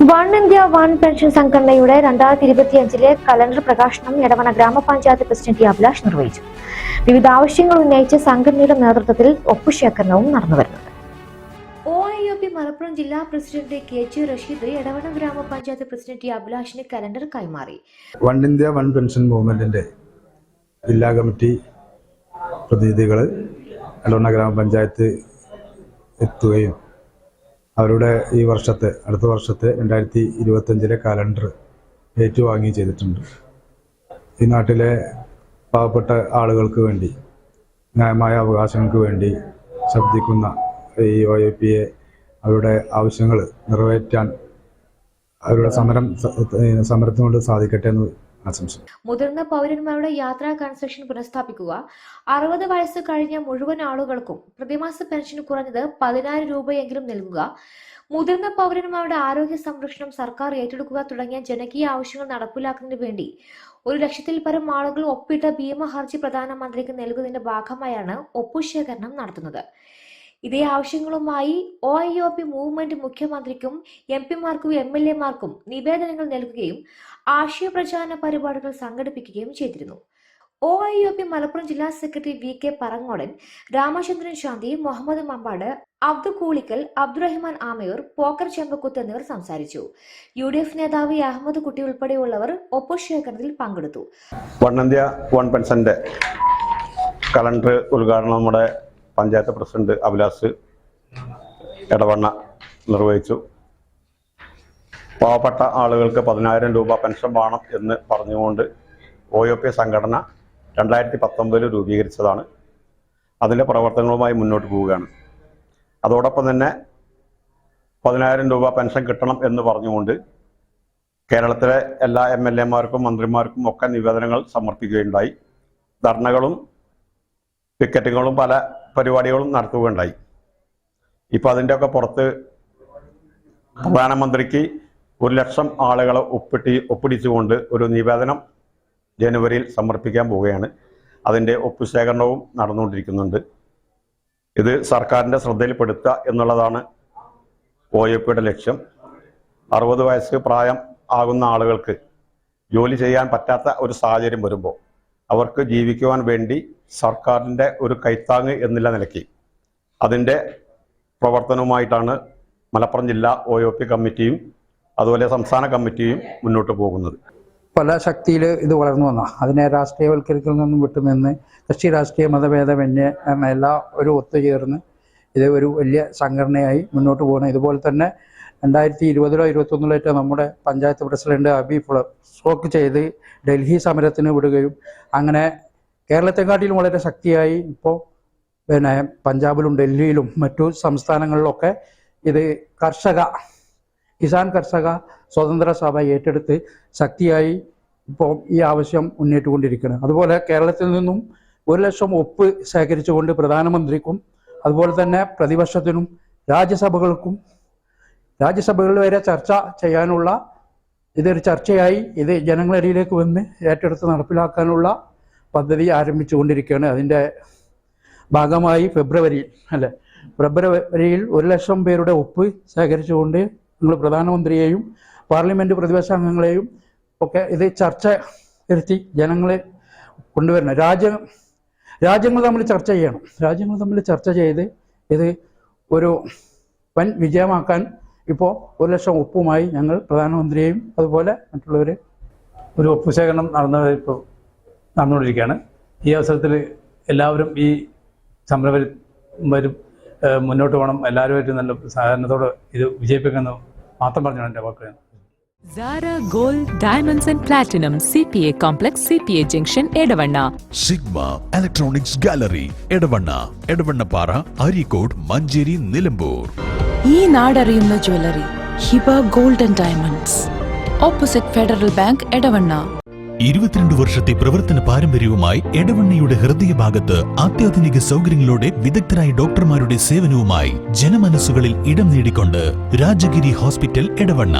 One India one pension സംഘടനയുടെ രണ്ടായിരത്തി ഇരുപത്തിയഞ്ചിലെ കലണ്ടർ പ്രകാശനം എടവണ ഗ്രാമപഞ്ചായത്ത് പ്രസിഡന്റ് അഭിലാഷ് നിർവഹിച്ചു. വിവിധ ആവശ്യങ്ങൾ ഉന്നയിച്ച് സംഘടനയുടെ നേതൃത്വത്തിൽ ഒപ്പുശേഖരണവും നടന്നു O I O P Malappuram ജില്ലാ president K G Rasheed Edavanna ഗ്രാമപഞ്ചായത്ത് പ്രസിഡന്റ് അഭിലാഷിന് കലണ്ടർ കൈമാറി. വൺ ഇന്ത്യ വൺ പെൻഷൻ മൂവ്മെന്റിന്റെ ജില്ലാ കമ്മിറ്റി പ്രതിനിധികൾ എടവണ ഗ്രാമപഞ്ചായത്ത് എത്തുകയും അവരുടെ ഈ വർഷത്തെ അടുത്ത വർഷത്തെ രണ്ടായിരത്തി ഇരുപത്തഞ്ചിലെ കലണ്ടർ ഏറ്റുവാങ്ങി ചെയ്തിട്ടുണ്ട്. ഈ നാട്ടിലെ പാവപ്പെട്ട ആളുകൾക്ക് വേണ്ടി ന്യായമായ അവകാശങ്ങൾക്ക് വേണ്ടി ശബ്ദിക്കുന്ന ഈ ഒ എ പിയെ അവരുടെ ആവശ്യങ്ങൾ നിറവേറ്റാൻ അവരുടെ സമരം സമരത്തിനോട് സാധിക്കട്ടെ എന്ന് ആശംസിക്കുന്നു മുതിർന്ന പൗരന്മാരുടെ യാത്രാ കൺസെഷൻ പുനഃസ്ഥാപിക്കുക. അറുപത് വയസ്സ് കഴിഞ്ഞ മുഴുവൻ ആളുകൾക്കും പ്രതിമാസ പെൻഷൻ കുറഞ്ഞത് പതിനായിരം രൂപയെങ്കിലും നൽകുക. മുതിർന്ന പൗരന്മാരുടെ ആരോഗ്യ സംരക്ഷണം സർക്കാർ ഏറ്റെടുക്കുക തുടങ്ങിയ ജനകീയ ആവശ്യങ്ങൾ നടപ്പിലാക്കുന്നതിന് വേണ്ടി ഒരു ലക്ഷത്തിൽ പരം ആളുകൾ ഒപ്പിട്ട ഭീമ ഹർജി പ്രധാനമന്ത്രിക്ക് നൽകുന്നതിന്റെ ഭാഗമായാണ് ഒപ്പുശേഖരണം നടത്തുന്നത്. ഇതേ ആവശ്യങ്ങളുമായി O I O P movement മുഖ്യമന്ത്രിക്കും എം പിമാർക്കും എം എൽ എമാർക്കും നിവേദനങ്ങൾ നൽകുകയും ആശയ പ്രചാരണ പരിപാടികൾ സംഘടിപ്പിക്കുകയും ചെയ്തിരുന്നു. O I O P Malappuram ജില്ലാ secretary V K Parangodan Ramachandran Santhi Muhammad Mambad Abdu Koolikkal Abdurahiman Amayur Pokker Chembakkuth എന്നിവർ സംസാരിച്ചു. യു ഡി എഫ് നേതാവ് അഹമ്മദ് കുട്ടി ഉൾപ്പെടെയുള്ളവർ ഒപ്പുശേഖരണത്തിൽ പങ്കെടുത്തു. വൺ ഇന്ത്യ വൺ പെൻഷന്റെ കലണ്ടർ ഉദ്ഘാടനം നമ്മുടെ പഞ്ചായത്ത് പ്രസിഡന്റ് അഭിലാഷ് ഇടവണ്ണ നിർവഹിച്ചു. പാവപ്പെട്ട ആളുകൾക്ക് പതിനായിരം രൂപ പെൻഷൻ വേണം എന്ന് പറഞ്ഞുകൊണ്ട് ഒ ഒ പി സംഘടന രണ്ടായിരത്തി പത്തൊമ്പതിൽ രൂപീകരിച്ചതാണ്. അതിന്റെ പ്രവർത്തനങ്ങളുമായി മുന്നോട്ട് പോവുകയാണ്. അതോടൊപ്പം തന്നെ പതിനായിരം രൂപ പെൻഷൻ കിട്ടണം എന്ന് പറഞ്ഞുകൊണ്ട് കേരളത്തിലെ എല്ലാ എം എൽ എമാർക്കും മന്ത്രിമാർക്കും ഒക്കെ നിവേദനങ്ങൾ സമർപ്പിക്കുകയുണ്ടായി. ധർണകളും പിക്കറ്റുകളും പല പരിപാടികളും നടത്തുകയുണ്ടായി. ഇപ്പം അതിന്റെയൊക്കെ പുറത്ത് പ്രധാനമന്ത്രിക്ക് ഒരു ലക്ഷം ആളുകളെ ഒപ്പിട്ടി ഒപ്പിടിച്ചുകൊണ്ട് ഒരു നിവേദനം ജനുവരിയിൽ സമർപ്പിക്കാൻ പോവുകയാണ്. അതിന്റെ ഒപ്പുശേഖരണവും നടന്നുകൊണ്ടിരിക്കുന്നുണ്ട്. ഇത് സർക്കാരിന്റെ ശ്രദ്ധയിൽപ്പെടുത്തുക എന്നുള്ളതാണ് ഒ എ പിയുടെ ലക്ഷ്യം. അറുപത് വയസ്സ് പ്രായം ആകുന്ന ആളുകൾക്ക് ജോലി ചെയ്യാൻ പറ്റാത്ത ഒരു സാഹചര്യം വരുമ്പോൾ അവർക്ക് ജീവിക്കുവാൻ വേണ്ടി സർക്കാരിന്റെ ഒരു കൈത്താങ് എന്നുള്ള നിലയ്ക്ക്. അതിന്റെ പ്രവർത്തനവുമായിട്ടാണ് മലപ്പുറം ജില്ലാ ഒ ഒ പി കമ്മിറ്റിയും അതുപോലെ സംസ്ഥാന കമ്മിറ്റിയും മുന്നോട്ട് പോകുന്നത്. പല ശക്തിയിൽ ഇത് വളർന്നു വന്ന അതിനെ രാഷ്ട്രീയവൽക്കരിക്കൽ നിന്നും വിട്ടുനിന്ന് കക്ഷി രാഷ്ട്രീയ മതഭേദമന്യേ എല്ലാം എല്ലാ ഒരു ഒത്തുചേർന്ന് ഇത് ഒരു വലിയ സംഘടനയായി മുന്നോട്ട് പോകണം ഇതുപോലെ തന്നെ രണ്ടായിരത്തി ഇരുപതിലോ ഇരുപത്തൊന്നിലോ ഏറ്റവും നമ്മുടെ പഞ്ചായത്ത് പ്രസിഡന്റ് അബി ഫുളർ സ്ട്രോക്ക് ചെയ്ത് ഡൽഹി സമരത്തിന് വിടുകയും അങ്ങനെ കേരളത്തെക്കാട്ടിലും വളരെ ശക്തിയായി ഇപ്പോൾ പിന്നെ പഞ്ചാബിലും ഡൽഹിയിലും മറ്റു സംസ്ഥാനങ്ങളിലൊക്കെ ഇത് കർഷക കിസാൻ കർഷക സ്വതന്ത്ര സഭ ഏറ്റെടുത്ത് ശക്തിയായി ഇപ്പോൾ ഈ ആവശ്യം മുന്നേറ്റുകൊണ്ടിരിക്കുകയാണ് അതുപോലെ കേരളത്തിൽ നിന്നും ഒരു ലക്ഷം ഒപ്പ് ശേഖരിച്ചുകൊണ്ട് പ്രധാനമന്ത്രിക്കും അതുപോലെ തന്നെ പ്രതിപക്ഷത്തിനും രാജ്യസഭകൾക്കും രാജ്യസഭകളിൽ വരെ ചർച്ച ചെയ്യാനുള്ള ഇതൊരു ചർച്ചയായി. ഇത് ജനങ്ങളിടയിലേക്ക് വന്ന് ഏറ്റെടുത്ത് നടപ്പിലാക്കാനുള്ള പദ്ധതി ആരംഭിച്ചുകൊണ്ടിരിക്കുകയാണ്. അതിന്റെ ഭാഗമായി ഫെബ്രുവരിയിൽ അല്ലെ? ഫെബ്രുവരിയിൽ ഒരു ലക്ഷം പേരുടെ ഒപ്പ് ശേഖരിച്ചുകൊണ്ട് നമ്മൾ പ്രധാനമന്ത്രിയെയും പാർലമെന്റ് പ്രതിപക്ഷ അംഗങ്ങളെയും ഒക്കെ ഇത് ചർച്ച വരുത്തി ജനങ്ങളെ കൊണ്ടുവരണം. രാജ്യ രാജ്യങ്ങൾ തമ്മിൽ ചർച്ച ചെയ്യണം. രാജ്യങ്ങൾ തമ്മിൽ ചർച്ച ചെയ്ത് ഇത് ഒരു വൻ വിജയമാക്കാൻ ഇപ്പോൾ ഒരു ലക്ഷം ഉപ്പുമായി ഞങ്ങൾ പ്രധാനമന്ത്രിയെയും അതുപോലെ മറ്റുള്ളവരെ ഒരു ഒപ്പുശേഖരണം നടന്ന ഇപ്പോൾ നടന്നുകൊണ്ടിരിക്കുകയാണ്. ഈ അവസരത്തിൽ എല്ലാവരും ഈ സംരംഭം വരും മുന്നോട്ട് പോകണം. എല്ലാവരുമായിട്ട് നല്ല സഹകരണത്തോടെ ഇത് വിജയിപ്പിക്കണം മാത്രം പറഞ്ഞാണ് എന്റെ വാക്കുകൾ Zara Gold Diamonds and Platinum CPA Complex CPA Junction Edavanna Sigma electronics gallery Edavanna Edavannappara Areekode Manjeri Nilambur ഈ നാടറിയുന്ന jewellery Hiba golden diamonds. Opposite federal bank Edavanna. ഇരുപത്തിരണ്ട് വർഷത്തെ പ്രവർത്തന പാരമ്പര്യവുമായി എടവണ്ണയുടെ ഹൃദയഭാഗത്ത് അത്യാധുനിക സൗകര്യങ്ങളോടെ വിദഗ്ധരായ ഡോക്ടർമാരുടെ സേവനവുമായി ജനമനസ്സുകളിൽ ഇടം നേടിക്കൊണ്ട് രാജഗിരി ഹോസ്പിറ്റൽ എടവണ്ണ.